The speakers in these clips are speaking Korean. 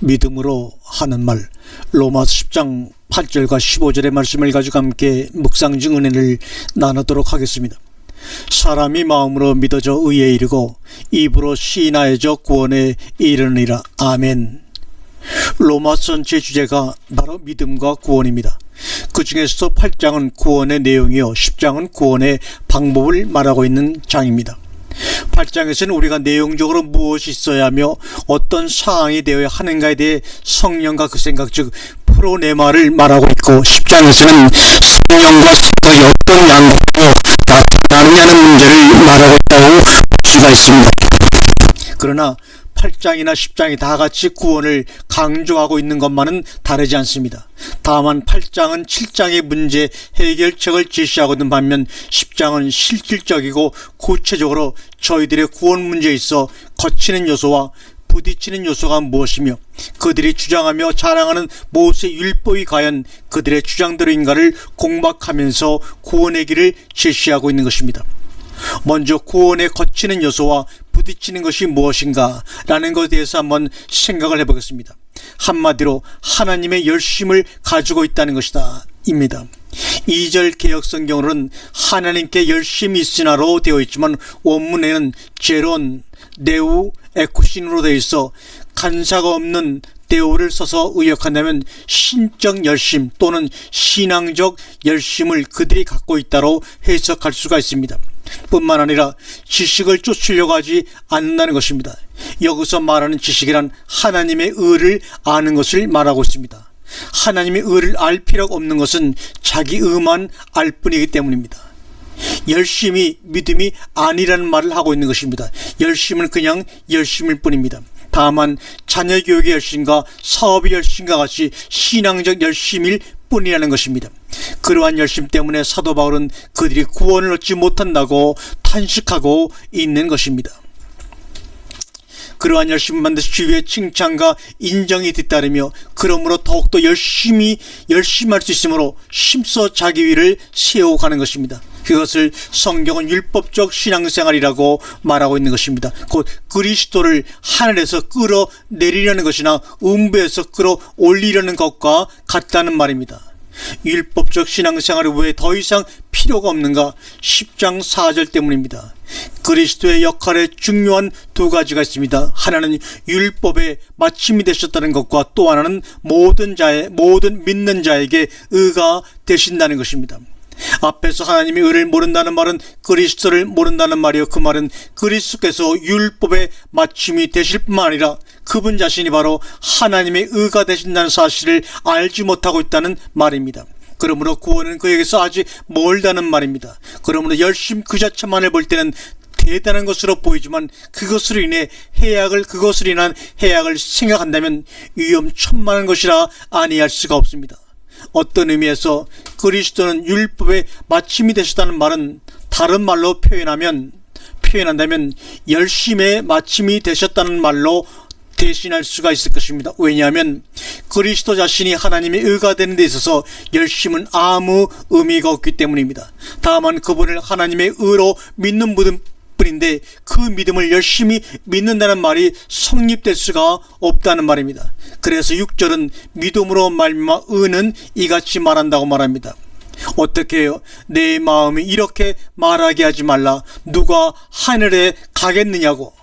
믿음으로 하는 말 로마서 10장 8절과 15절의 말씀을 가지고 함께 묵상 중 은혜를 나누도록 하겠습니다. 사람이 마음으로 믿어져 의에 이르고 입으로 시인하여져 구원에 이르느니라. 아멘. 로마서 전체 주제가 바로 믿음과 구원입니다. 그 중에서도 8장은 구원의 내용이요 10장은 구원의 방법을 말하고 있는 장입니다. 8장에서는 우리가 내용적으로 무엇이 있어야 하며 어떤 상황이 되어야 하는가에 대해 성령과 그 생각 즉 프로네마를 말하고 있고 10장에서는 성령과 생각이 어떤 양국으로 나타나느냐는 문제를 말하고 있다고 볼 수가 있습니다. 그러나 8장이나 10장이 다 같이 구원을 강조하고 있는 것만은 다르지 않습니다. 다만 8장은 7장의 문제 해결책을 제시하고 있는 반면 10장은 실질적이고 구체적으로 저희들의 구원 문제에 있어 거치는 요소와 부딪히는 요소가 무엇이며 그들이 주장하며 자랑하는 모세 율법이 과연 그들의 주장대로인가를 공박하면서 구원의 길을 제시하고 있는 것입니다. 먼저 구원에 거치는 요소와 부딪히는 것이 무엇인가 라는 것에 대해서 한번 생각을 해보겠습니다. 한마디로 하나님의 열심을 가지고 있다는 것이다. 입니다. 2절 개혁성경으로는 하나님께 열심히 있으나로 되어 있지만 원문에는 제론, 네우, 에쿠신으로 되어 있어 간사가 없는 대우를 써서 의역한다면 신적 열심 또는 신앙적 열심을 그들이 갖고 있다로 해석할 수가 있습니다. 뿐만 아니라 지식을 쫓으려고 하지 않는다는 것입니다. 여기서 말하는 지식이란 하나님의 의를 아는 것을 말하고 있습니다. 하나님의 의를 알 필요가 없는 것은 자기 의만 알 뿐이기 때문입니다. 열심히 믿음이 아니라는 말을 하고 있는 것입니다. 열심은 그냥 열심일 뿐입니다. 다만 자녀 교육의 열심과 사업의 열심과 같이 신앙적 열심일 뿐이라는 것입니다. 그러한 열심 때문에 사도 바울은 그들이 구원을 얻지 못한다고 탄식하고 있는 것입니다. 그러한 열심을 만드시 주위의 칭찬과 인정이 뒤따르며 그러므로 더욱더 열심히 열심히 할수 있으므로 힘써 자기 위를 세워가는 것입니다. 그것을 성경은 율법적 신앙생활이라고 말하고 있는 것입니다. 곧 그리스도를 하늘에서 끌어내리려는 것이나 음부에서 끌어올리려는 것과 같다는 말입니다. 율법적 신앙생활이 왜 더 이상 필요가 없는가? 10장 4절 때문입니다. 그리스도의 역할에 중요한 두 가지가 있습니다. 하나는 율법의 마침이 되셨다는 것과 또 하나는 모든 자의 모든 믿는 자에게 의가 되신다는 것입니다. 앞에서 하나님의 의를 모른다는 말은 그리스도를 모른다는 말이요. 그 말은 그리스도께서 율법의 마침이 되실 뿐만 아니라 그분 자신이 바로 하나님의 의가 되신다는 사실을 알지 못하고 있다는 말입니다. 그러므로 구원은 그에게서 아직 멀다는 말입니다. 그러므로 열심 그 자체만을 볼 때는 대단한 것으로 보이지만 그것으로 인해 해악을 그것으로 인한 해악을 생각한다면 위험천만한 것이라 아니할 수가 없습니다. 어떤 의미에서 그리스도는 율법의 마침이 되셨다는 말은 다른 말로 표현하면 표현한다면 열심의 마침이 되셨다는 말로 대신할 수가 있을 것입니다. 왜냐하면 그리스도 자신이 하나님의 의가 되는 데 있어서 열심은 아무 의미가 없기 때문입니다. 다만 그분을 하나님의 의로 믿는 뿐인데 그 믿음을 열심히 믿는다는 말이 성립될 수가 없다는 말입니다. 그래서 6절은 믿음으로 말미암아 의는 이같이 말한다고 말합니다. 어떻게 해요? 내 마음이 이렇게 말하게 하지 말라. 누가 하늘에 가겠느냐고.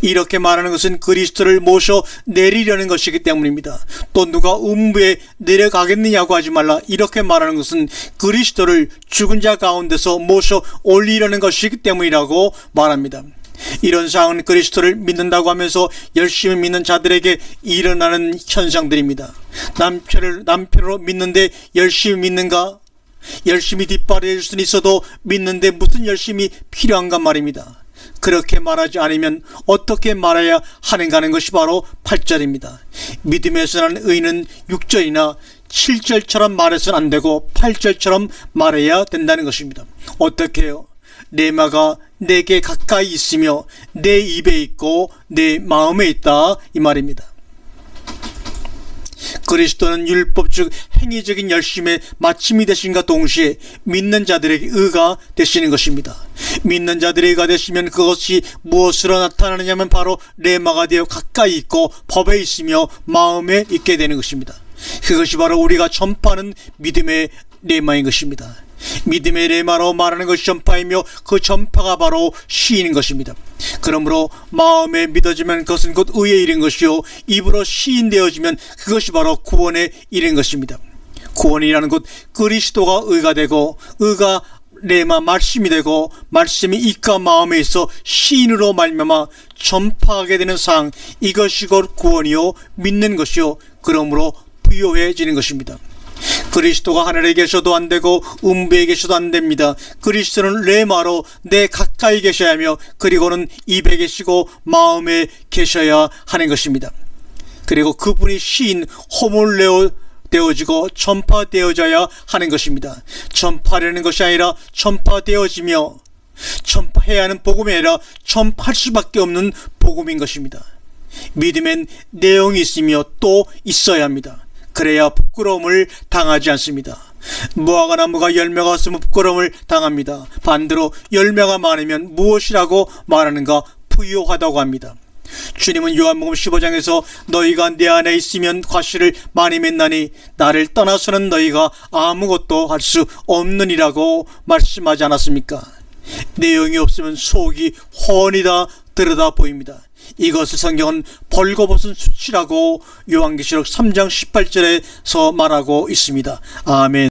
이렇게 말하는 것은 그리스도를 모셔 내리려는 것이기 때문입니다. 또 누가 음부에 내려가겠느냐고 하지 말라. 이렇게 말하는 것은 그리스도를 죽은 자 가운데서 모셔 올리려는 것이기 때문이라고 말합니다. 이런 상황은 그리스도를 믿는다고 하면서 열심히 믿는 자들에게 일어나는 현상들입니다. 남편을 남편으로 믿는데 열심히 믿는가? 열심히 뒷발을 수는 있어도 믿는데 무슨 열심이 필요한가 말입니다. 그렇게 말하지 않으면 어떻게 말해야 하는가 하는 것이 바로 8절입니다. 믿음에서 나는 의는 6절이나 7절처럼 말해서는 안 되고 8절처럼 말해야 된다는 것입니다. 어떻게 해요? 내 마가 내게 가까이 있으며 내 입에 있고 내 마음에 있다 이 말입니다. 그리스도는 율법 즉 행위적인 열심의 마침이 되신과 동시에 믿는 자들에게 의가 되시는 것입니다. 믿는 자들의 의가 되시면 그것이 무엇으로 나타나느냐면 바로 레마가 되어 가까이 있고 법에 있으며 마음에 있게 되는 것입니다. 그것이 바로 우리가 전파하는 믿음의 레마인 것입니다. 믿음의 레마로 말하는 것이 전파이며 그 전파가 바로 시인인 것입니다. 그러므로 마음에 믿어지면 그것은 곧 의에 이른 것이요 입으로 시인되어지면 그것이 바로 구원에 이른 것입니다. 구원이라는 것 그리스도가 의가 되고 의가 레마 말씀이 되고 말씀이 입과 마음에 있어 시인으로 말미암아 전파하게 되는 상 이것이 곧 구원이요 믿는 것이요 그러므로 부요해지는 것입니다. 그리스도가 하늘에 계셔도 안 되고 음부에 계셔도 안 됩니다. 그리스도는 레마로 내 가까이 계셔야 하며 그리고는 입에 계시고 마음에 계셔야 하는 것입니다. 그리고 그분이 시인 호몰레오 되어지고 전파되어져야 하는 것입니다. 전파라는 것이 아니라 전파되어지며 전파해야 하는 복음이 아니라 전파할 수밖에 없는 복음인 것입니다. 믿음엔 내용이 있으며 또 있어야 합니다. 그래야 부끄러움을 당하지 않습니다. 무화과 나무가 열매가 없으면 부끄러움을 당합니다. 반대로 열매가 많으면 무엇이라고 말하는가 부유하다고 합니다. 주님은 요한복음 15장에서 너희가 내 안에 있으면 과실을 많이 맺나니 나를 떠나서는 너희가 아무것도 할 수 없느니라고 말씀하지 않았습니까? 내용이 없으면 속이 훤히다 들여다 보입니다. 이것을 성경은 벌거벗은 수치라고 요한계시록 3장 18절에서 말하고 있습니다. 아멘.